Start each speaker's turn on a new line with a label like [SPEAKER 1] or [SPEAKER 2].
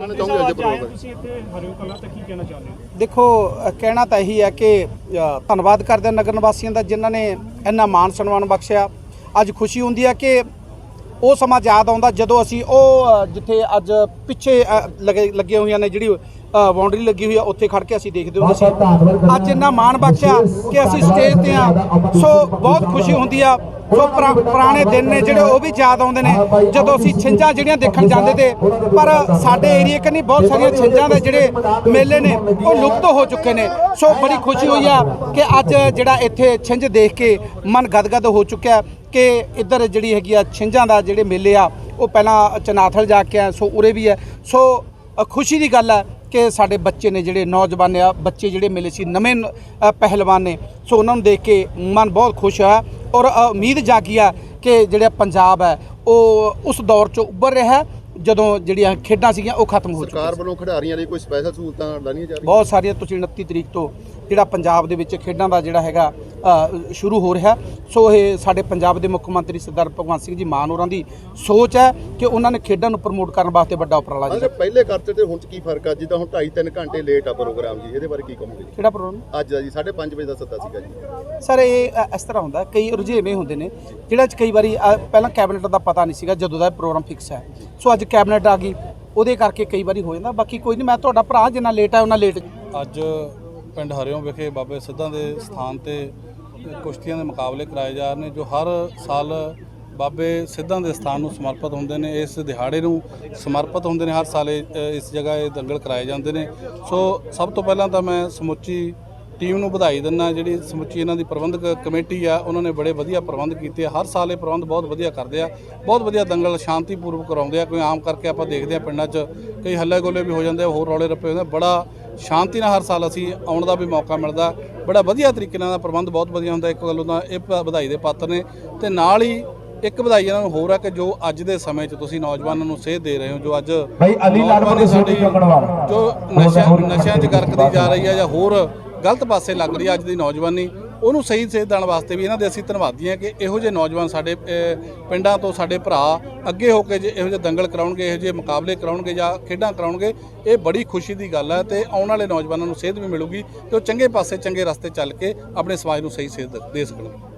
[SPEAKER 1] ਮੰਨ ਚਾਹੁੰਦੇ ਅੱਜ ਪ੍ਰੋਗਰਾਮ
[SPEAKER 2] ਤੁਸੀਂ ਇੱਥੇ ਹਰਿਓ ਕਲਾ ਤੇ ਕੀ ਕਹਿਣਾ ਚਾਹੁੰਦੇ ਹੋ?
[SPEAKER 3] ਦੇਖੋ ਅ, ਕਹਿਣਾ ਤਾਂ ਇਹੀ ਹੈ ਕਿ ਅ, ਧੰਨਵਾਦ ਕਰਦੇ ਹਾਂ ਨਗਰ ਨਿਵਾਸੀਆਂ ਦਾ ਜਿਨ੍ਹਾਂ ਨੇ ਇੰਨਾ ਮਾਣ ਸਨਮਾਨ ਬਖਸ਼ਿਆ। ਅੱਜ ਖੁਸ਼ੀ ਹੁੰਦੀ ਹੈ ਕਿ ਉਹ ਸਮਾਂ ਯਾਦ ਆਉਂਦਾ ਜਦੋਂ ਅਸੀਂ ਉਹ ਅ, ਜਿੱਥੇ ਅੱਜ ਪਿੱਛੇ ਅ, ਲੱਗੇ ਲੱਗੀਆਂ ਹੋਈਆਂ ਨੇ ਜਿਹੜੀ ਬਾਉਂਡਰੀ ਲੱਗੀ ਹੋਈ ਆ ਉੱਥੇ ਖੜ ਕੇ ਅਸੀਂ ਦੇਖਦੇ ਹੁੰਦੇ ਸੀ। ਅੱਜ ਇੰਨਾ ਮਾਣ ਬਖਸ਼ਿਆ ਕਿ ਅਸੀਂ ਸਟੇਜ ਤੇ ਆ। ਸੋ ਬਹੁਤ ਖੁਸ਼ੀ ਹੁੰਦੀ ਆ। ਸੋ ਪੁਰਾ- ਪੁਰਾਣੇ ਦਿਨ ਨੇ ਜਿਹੜੇ ਉਹ ਵੀ ਯਾਦ ਆਉਂਦੇ ਨੇ। ਜਦੋਂ ਅਸੀਂ ਛਿੰਝਾਂ ਜਿਹੜੀਆਂ ਦੇਖਣ ਜਾਂਦੇ ਤੇ ਪਰ ਸਾਡੇ ਏਰੀਏ ਕੰਨੀ ਬਹੁਤ ਸਾਰੀਆਂ ਛਿੰਝਾਂ ਦੇ ਜਿਹੜੇ ਮੇਲੇ ਨੇ ਉਹ ਲੁਪਤ ਹੋ ਚੁੱਕੇ ਨੇ। ਸੋ ਬੜੀ ਖੁਸ਼ੀ ਹੋਈ ਆ ਕਿ ਅੱਜ ਜਿਹੜਾ ਇੱਥੇ ਛਿੰਝ ਦੇਖ ਕੇ ਮਨ ਗਦਗਦ ਹੋ ਚੁੱਕਿਆ ਕਿ ਇੱਧਰ ਜਿਹੜੀ ਹੈਗੀ ਆ ਛਿੰਝਾਂ ਦਾ ਜਿਹੜੇ ਮੇਲੇ ਆ ਉਹ ਪਹਿਲਾਂ ਚਨਾਥਲ ਜਾ ਕੇ ਆ ਸੋ ਉਰੇ ਵੀ ਹੈ। ਸੋ ਖੁਸ਼ੀ ਦੀ ਗੱਲ ਹੈ ਕਿ ਸਾਡੇ ਬੱਚੇ ਨੇ ਜਿਹੜੇ ਨੌਜਵਾਨ ਆ ਬੱਚੇ ਜਿਹੜੇ ਮਿਲੇ ਸੀ ਨਵੇਂ ਪਹਿਲਵਾਨ ਨੇ। ਸੋ ਉਹਨਾਂ ਨੂੰ ਦੇਖ ਕੇ ਮਨ ਬਹੁਤ ਖੁਸ਼ ਹੋਇਆ ਔਰ ਉਮੀਦ ਜਾਗੀ ਆ ਕਿ ਜਿਹੜਾ ਪੰਜਾਬ ਹੈ ਉਹ ਉਸ ਦੌਰ ਚੋਂ ਉੱਭਰ ਰਿਹਾ ਹੈ ਜਦੋਂ ਜਿਹੜੀਆਂ ਖੇਡਾਂ ਸੀਗੀਆਂ ਉਹ ਖਤਮ ਹੋ ਚੁੱਕੀਆਂ
[SPEAKER 1] ਸਰਕਾਰ ਵੱਲੋਂ ਖਿਡਾਰੀਆਂ ਲਈ ਕੋਈ ਸਪੈਸ਼ਲ ਸਹੂਲਤਾਂ ਲਾਣੀਆਂ ਜਾ ਰਹੀਆਂ?
[SPEAKER 3] ਬਹੁਤ ਸਾਰੀਆਂ ਤੁਸੀਂ 29 ਤਰੀਕ ਤੋਂ ਜਿਹੜਾ ਪੰਜਾਬ ਦੇ ਵਿੱਚ ਖੇਡਾਂ ਦਾ ਜਿਹੜਾ ਹੈਗਾ ਸ਼ੁਰੂ ਹੋ ਰਿਹਾ। ਸੋ ਇਹ ਸਾਡੇ ਪੰਜਾਬ ਦੇ ਮੁੱਖ ਮੰਤਰੀ ਸਰਦਾਰ ਭਗਵੰਤ ਸਿੰਘ ਜੀ ਮਾਨ ਹੋਰਾਂ ਦੀ ਸੋਚ ਹੈ ਕਿ ਉਹਨਾਂ ਨੇ ਖੇਡਾਂ ਨੂੰ ਪ੍ਰਮੋਟ ਕਰਨ ਵਾਸਤੇ ਵੱਡਾ ਉਪਰਾਲਾ ਜਿਹੜਾ
[SPEAKER 1] ਪਹਿਲੇ ਖਰਚੇ ਤੇ ਹੁਣ ਚ ਕੀ ਫ਼ਰਕ ਆ? ਜਿੱਦਾਂ ਹੁਣ 2.5 3 ਘੰਟੇ ਲੇਟ ਆ ਪ੍ਰੋਗਰਾਮ ਜੀ ਇਹਦੇ ਬਾਰੇ ਕੀ ਕਹੋਗੇ?
[SPEAKER 3] ਕਿਹੜਾ ਪ੍ਰੋਗਰਾਮ?
[SPEAKER 1] ਅੱਜ ਦਾ ਜੀ 5:30 ਵਜੇ ਦਾ ਸੱਦਾ ਸੀਗਾ ਜੀ।
[SPEAKER 3] ਸਰ ਇਹ ਇਸ ਤਰ੍ਹਾਂ ਹੁੰਦਾ ਕਈ ਰੁਝੇਵੇਂ ਹੁੰਦੇ ਨੇ ਜਿਹੜਾ ਚ ਕਈ ਵਾਰੀ ਪਹਿਲਾਂ ਕੈਬਨਿਟ ਦਾ ਪਤਾ ਨਹੀਂ ਸੀਗਾ ਜਦੋਂ ਦਾ ਇਹ ਪ੍ਰੋਗਰਾਮ ਫਿਕਸ ਹੈ। ਸੋ ਅੱਜ ਕੈਬਨਿਟ ਆ ਗਈ ਉਹਦੇ ਕਰਕੇ ਕਈ ਵਾਰੀ ਹੋ ਜਾਂਦਾ ਬਾਕੀ ਕੋਈ ਨਹੀਂ ਮੈਂ ਤੁਹਾਡਾ ਭਰਾ ਜਿੰਨਾ ਲੇਟ ਹੈ ਉਹਨਾਂ ਲੇਟ
[SPEAKER 4] ਅੱਜ ਪਿੰਡ ਹਰਿਓਂ ਵਿਖੇ ਬਾਬੇ ਸਿੱਧਾਂ ਦੇ ਸਥਾਨ ਤੇ ਕੁਸ਼ਤੀਆਂ ਦੇ ਮੁਕਾਬਲੇ ਕਰਾਏ ਜਾ ਰਹੇ ਨੇ ਜੋ ਹਰ ਸਾਲ ਬਾਬੇ ਸਿੱਧਾਂ ਦੇ ਸਥਾਨ ਨੂੰ ਸਮਰਪਿਤ ਹੁੰਦੇ ਨੇ ਇਸ ਦਿਹਾੜੇ ਨੂੰ ਸਮਰਪਿਤ ਹੁੰਦੇ ਨੇ ਹਰ ਸਾਲ ਇਹ, ਇਸ ਜਗ੍ਹਾ ਇਹ ਦੰਗਲ ਕਰਾਏ ਜਾਂਦੇ ਨੇ। ਸੋ ਸਭ ਤੋਂ ਪਹਿਲਾਂ ਤਾਂ ਮੈਂ ਸਮੁੱਚੀ ਟੀਮ ਨੂੰ ਵਧਾਈ ਦਿੰਦਾ ਜਿਹੜੀ ਸਮੁੱਚੀ ਇਹਨਾਂ ਦੀ ਪ੍ਰਬੰਧਕ ਕਮੇਟੀ ਆ ਉਹਨਾਂ ਨੇ ਬੜੇ ਵਧੀਆ ਪ੍ਰਬੰਧ ਕੀਤੇ ਆ। ਹਰ ਸਾਲ ਇਹ ਪ੍ਰਬੰਧ ਬਹੁਤ ਵਧੀਆ ਕਰਦੇ ਆ ਬਹੁਤ ਵਧੀਆ ਦੰਗਲ ਸ਼ਾਂਤੀਪੂਰਵਕ ਕਰਾਉਂਦੇ ਆ। ਕੋਈ ਆਮ ਕਰਕੇ ਆਪਾਂ ਦੇਖਦੇ ਆ ਪਿੰਡਾਂ 'ਚ ਕਈ ਹੱਲੇ ਗੋਲੇ ਵੀ ਹੋ ਜਾਂਦੇ ਆ ਹੋਰ ਰੌਲੇ ਰੱਪੇ ਹੁੰਦੇ ਬੜਾ ਸ਼ਾਂਤੀ ਨਾਲ ਹਰ ਸਾਲ ਅਸੀਂ ਆਉਣ ਦਾ ਵੀ ਮੌਕਾ ਮਿਲਦਾ। ਬੜਾ ਵਧੀਆ ਤਰੀਕੇ ਨਾਲ ਦਾ ਪ੍ਰਬੰਧ ਬਹੁਤ ਵਧੀਆ ਹੁੰਦਾ। ਇੱਕ ਗੱਲੋਂ ਤਾਂ ਇਹ ਵਧਾਈ ਦੇ ਪਾਤਰ ਨੇ ਤੇ ਨਾਲ ਹੀ ਇੱਕ ਵਧਾਈ ਇਹਨਾਂ ਨੂੰ ਹੋਰ ਆ ਕਿ ਜੋ ਅੱਜ ਦੇ ਸਮੇਂ 'ਚ ਤੁਸੀਂ ਨੌਜਵਾਨਾਂ ਨੂੰ ਸੇਧ ਦੇ ਰਹੇ ਹੋ ਜੋ ਅੱਜ
[SPEAKER 5] ਭਾਈ ਅਲੀ ਬੜੇ
[SPEAKER 4] ਸਾਡੀ। ਜੋ ਨਸ਼ਿਆਂ ਨਸ਼ਿਆਂ 'ਚ ਗਰਕਦੀ ਜਾ ਰਹੀ ਹੈ ਜਾਂ ਹੋਰ ਗਲਤ ਪਾਸੇ ਲੱਗ ਰਹੀ ਹੈ ਅੱਜ ਦੀ ਨੌਜਵਾਨੀ ਉਹਨੂੰ ਸਹੀ ਸੇਧ ਦੇਣ ਵਾਸਤੇ ਵੀ ਇਹਨਾਂ ਦੇ ਅਸੀਂ ਧੰਨਵਾਦੀ ਹਾਂ ਕਿ ਇਹੋ ਜਿਹੇ ਨੌਜਵਾਨ ਸਾਡੇ ਪਿੰਡਾਂ ਤੋਂ ਸਾਡੇ ਭਰਾ ਅੱਗੇ ਹੋ ਕੇ ਜੇ ਇਹੋ ਜਿਹੇ ਦੰਗਲ ਕਰਾਉਣਗੇ, ਇਹੋ ਜਿਹੇ ਮੁਕਾਬਲੇ ਕਰਾਉਣਗੇ ਜਾਂ ਖੇਡਾਂ ਕਰਾਉਣਗੇ, ਇਹ ਬੜੀ ਖੁਸ਼ੀ ਦੀ ਗੱਲ ਹੈ ਤੇ ਆਉਣ ਵਾਲੇ ਨੌਜਵਾਨਾਂ ਨੂੰ ਸੇਧ ਵੀ ਮਿਲੂਗੀ ਤੇ ਉਹ ਚੰਗੇ ਪਾਸੇ ਚੰਗੇ ਰਸਤੇ ਚੱਲ ਕੇ ਆਪਣੇ ਸਮਾਜ ਨੂੰ ਸਹੀ ਸੇਧ ਦੇ ਸਕਣਗੇ।